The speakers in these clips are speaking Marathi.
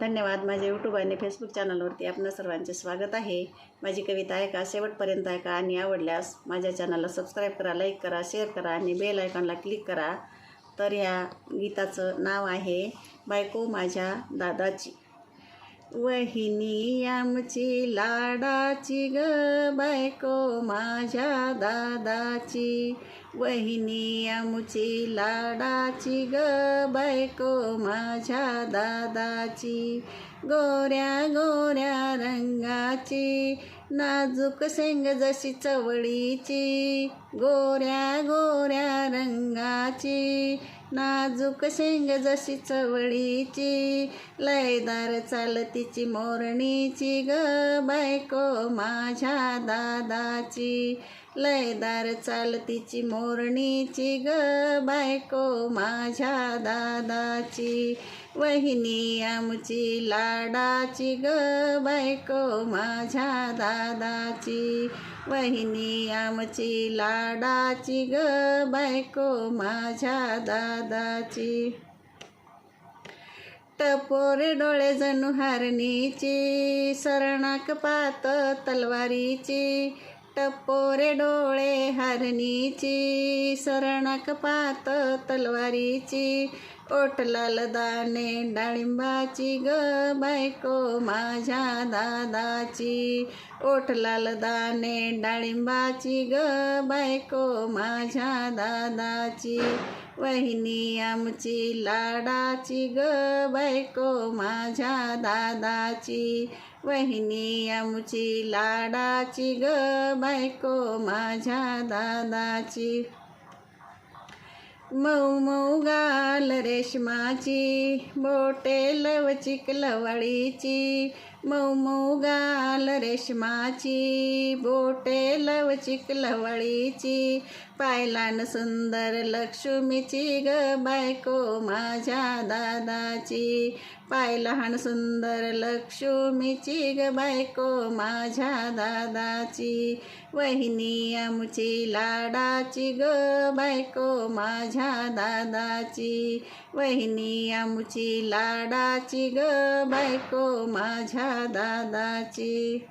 धन्यवाद. माझ्या यूट्यूब आणि फेसबुक चॅनलवरती आपणा सर्वांचे स्वागत आहे. माझी कविता ऐका शेवटपर्यंत ऐका आणि आवडल्यास माझ्या चॅनलला सबस्क्राईब करा लाईक करा शेअर करा आणि बेल आयकॉनला क्लिक करा. तर ह्या गीताचं नाव आहे बायको माझ्या दादाची. वहिनी आमची लाडाची ग बायको माझ्या दादाची. वहिनी आमची लाडाची ग बायको माझ्या दादाची. गोऱ्या गोऱ्या रंगाची नाजूक शेंग जशी चवळीची. गोऱ्या गोऱ्या रंगाची नाजूक शेंग जशी चवळीची लयदार चालतीची मोरणीची ग बायको माझ्या दादाची. लयदार चालतीची मोरणीची ग बायको माझ्या दादाची. वहिनी आमची लाडाची ग बायको माझ्या दादाची. वहिनी आमची लाडाची ग बायको माझ्या दादाची. टपोरे डोळे जणू हरणीची सरणाक पात तलवारीची. टपोरे डोळे हरणीची सरणक पात तलवारीची ओटलाल दाणे डाळिंबाची ग बायको माझ्या दादाची. ओटलाल दाणे डाळिंबाची ग बायको माझ्या दादाची. वहिनी आमची लाडाची ग बायको माझ्या दादाची. वहिनी आमची लाडाची ग बायको माझ्या दादाची. मऊ मऊ गाल रेशमाची बोटे लवचिक लवळीची मऊ मऊ गाल रेशमाची बोटे लवचिक लवळीची पायलान सुंदर लक्ष्मीची ग बायको माझ्या दादाची. पायलहान सुंदर लक्ष्मीची ग बायको माझ्या दादाची. वहिनी आमची लाडाची ग बायको माझ्या दादाची. वहिनी आमची लाडाची ग बायको माझ्या दादाची.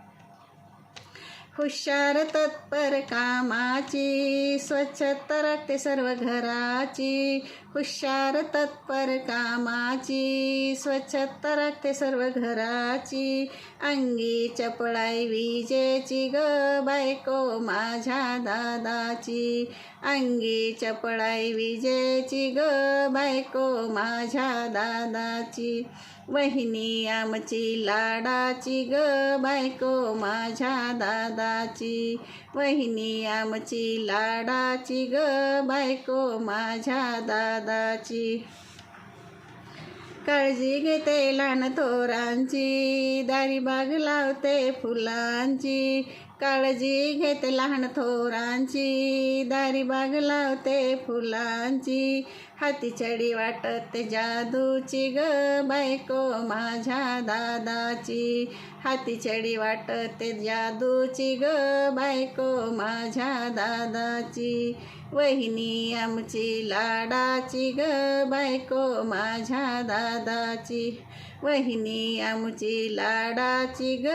हुशार तत्पर कामाची स्वच्छत राखते सर्व घराची. हुशार तत्पर कामाची स्वच्छत राखते सर्व घराची. अंगी चपळाई विजेची ग बायको माझ्या दादाची. अंगी चपळाई विजेची ग बायको माझ्या दादाची. वहिनी आमची लाडाची ग बायको माझ्या दादाची. वहिनी आमची लाडाची ग बायको माझ्या दादाची. काळजी घेते लहान थोरांची दारी बाग लावते फुलांची. काळजी घेते लहान थोरांची. दारी बाग लावते फुलांची. हाती चढी वाटत जादूची ग बायको माझ्या दादाची. हाती चढी वाटत जादूची ग बायको माझ्या दादाची. वहिनी आमची लाडाची ग बायको माझ्या दादाची. वहिनी आमची लाडाची ग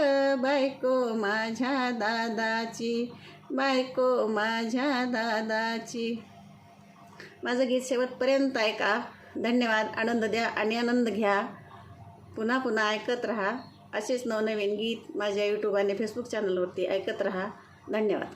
बायको माझ्या दादाची. बायको माझ्या दादाची. माझं गीत शेवटपर्यंत ऐका. धन्यवाद. आनंद द्या आणि आनंद घ्या. पुन्हा पुन्हा ऐकत राहा. असेच नवनवीन गीत माझ्या यूट्यूब आणि फेसबुक चॅनलवरती ऐकत राहा. धन्यवाद.